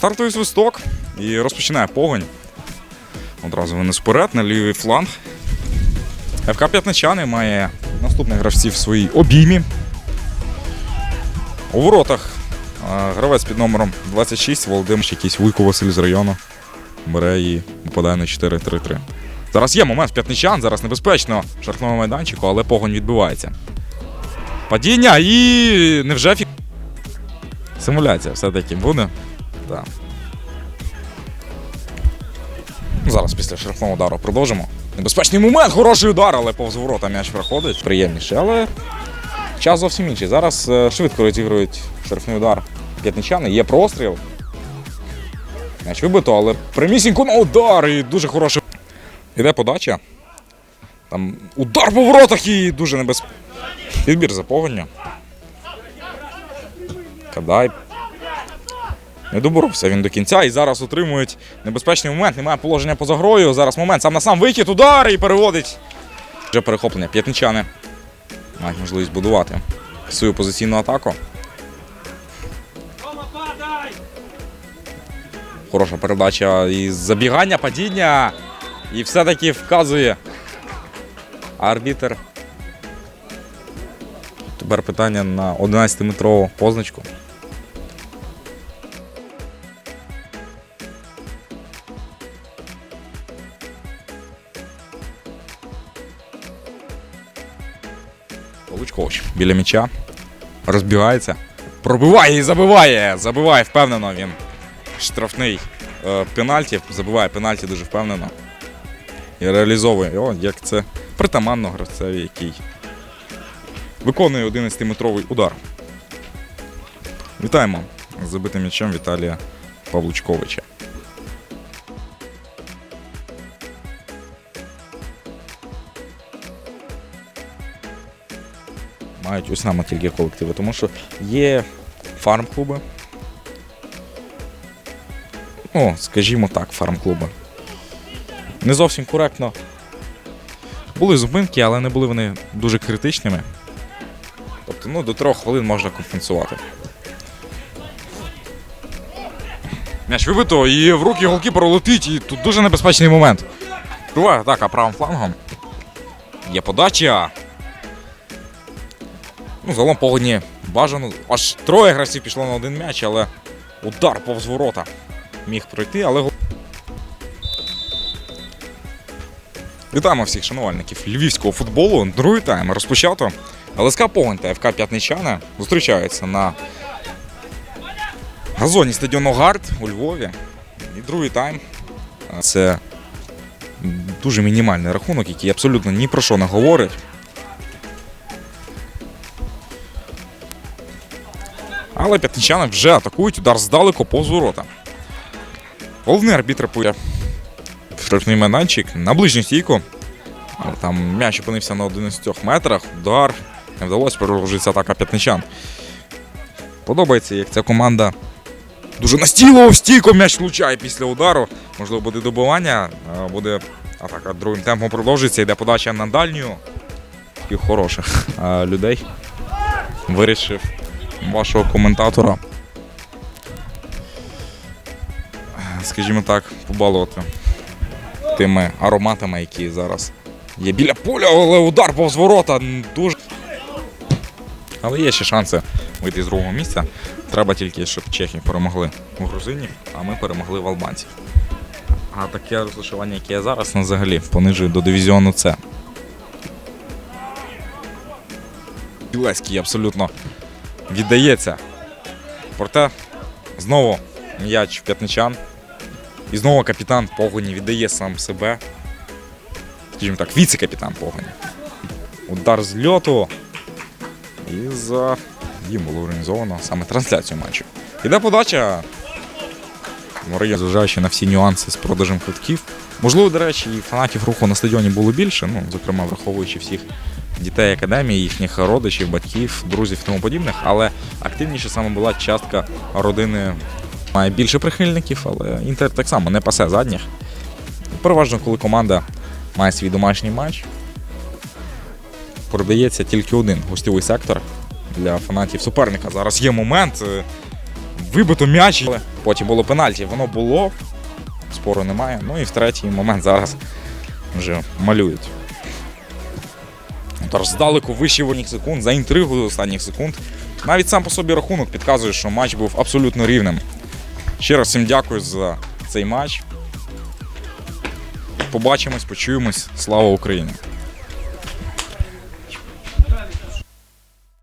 Стартовий свисток і розпочинає погонь. Одразу винес вперед на лівий фланг. ФК П'ятничани має наступних гравців в своїй обіймі. У воротах гравець під номером 26 Володимир якийсь Вуйко Василь з району. Бере і попадає на 4-3-3. Зараз є момент п'ятничан, зараз небезпечно в майданчику, але погонь відбувається. Падіння і невже фі... Симуляція все-таки буде. Ну, Зараз після штрафного удару продовжимо. Небезпечний момент, хороший удар, але повз ворота м'яч проходить. Приємніше, але час зовсім інший. Зараз е, швидко розігрують штрафний удар п'ятничани. Є простріл. М'яч вибито, але прямісінько на удар і дуже хороший. Іде подача. Там удар по воротах і дуже небезпечно. Підбір за погоню. Кадай. Не доборовся він до кінця і зараз отримують небезпечний момент. Немає положення поза грою. Зараз момент сам на сам вихід, удар і переводить. Вже перехоплення. П'ятничани мають можливість будувати свою позиційну атаку. Хороша передача і забігання, падіння. І все-таки вказує арбітер. Тепер питання на 11-метрову позначку. Лучкович біля м'яча. Розбігається. Пробиває і забиває. Забиває впевнено він. Штрафний е, пенальті. Забиває пенальті дуже впевнено. І реалізовує його, як це притаманно гравцеві, який виконує 11-метровий удар. Вітаємо забитим м'ячем Віталія Павлучковича. Мають ось нами тільки колективи, тому що є фарм-клуби. Ну, скажімо так, фарм-клуби. Не зовсім коректно. Були зупинки, але не були вони дуже критичними. Тобто, ну, до трьох хвилин можна компенсувати. М'яч вибито, і в руки голкіпера летить, і тут дуже небезпечний момент. Триває атака правим флангом. Є подача. Ну, загалом погодні бажано. Аж троє гравців пішло на один м'яч, але удар повз ворота міг пройти, але Вітаємо всіх шанувальників львівського футболу. Другий тайм розпочато. ЛСК Погонь та ФК П'ятничани зустрічаються на газоні стадіону Гард у Львові. І другий тайм це дуже мінімальний рахунок, який абсолютно ні про що не говорить. Але п'ятничани вже атакують удар здалеку повз ворота. Головний арбітр пує штрафний майданчик на ближню стійку. Але Там м'яч опинився на 11 метрах. Удар. Не вдалося продовжується атака п'ятничан. Подобається, як ця команда дуже настійливо в стійку м'яч влучає після удару. Можливо, буде добивання, буде атака другим темпом продовжується. Йде подача на дальню. І хороших людей. Вирішив вашого коментатора. Скажімо так, побалувати тими ароматами, які зараз є біля поля, але удар повз ворота дуже. Але є ще шанси вийти з другого місця. Треба тільки, щоб чехи перемогли у грузинів, а ми перемогли в албанців. А таке розташування, яке є зараз, взагалі понижує до дивізіону С. Білецький абсолютно віддається. Проте знову м'яч п'ятничан. І знову капітан погоні віддає сам себе. Скажімо так, віце-капітан погоні. Удар з льоту. І за їм було організовано саме трансляцію матчу. Іде подача. Морія, зважаючи на всі нюанси з продажем квитків. Можливо, до речі, і фанатів руху на стадіоні було більше, ну, зокрема, враховуючи всіх дітей академії, їхніх родичів, батьків, друзів і тому подібних, але активніше саме була частка родини. Має більше прихильників, але Інтер так само не пасе задніх. Переважно, коли команда має свій домашній матч, продається тільки один гостьовий сектор для фанатів суперника. Зараз є момент. е, вибито м'яч. але Потім було пенальті. Воно було, спору немає. Ну і в третій момент зараз вже малюють. Тож здалеку вищий секунд, за інтригою останніх секунд. Навіть сам по собі рахунок підказує, що матч був абсолютно рівним. Ще раз всім дякую за цей матч. Побачимось, почуємось. Слава Україні!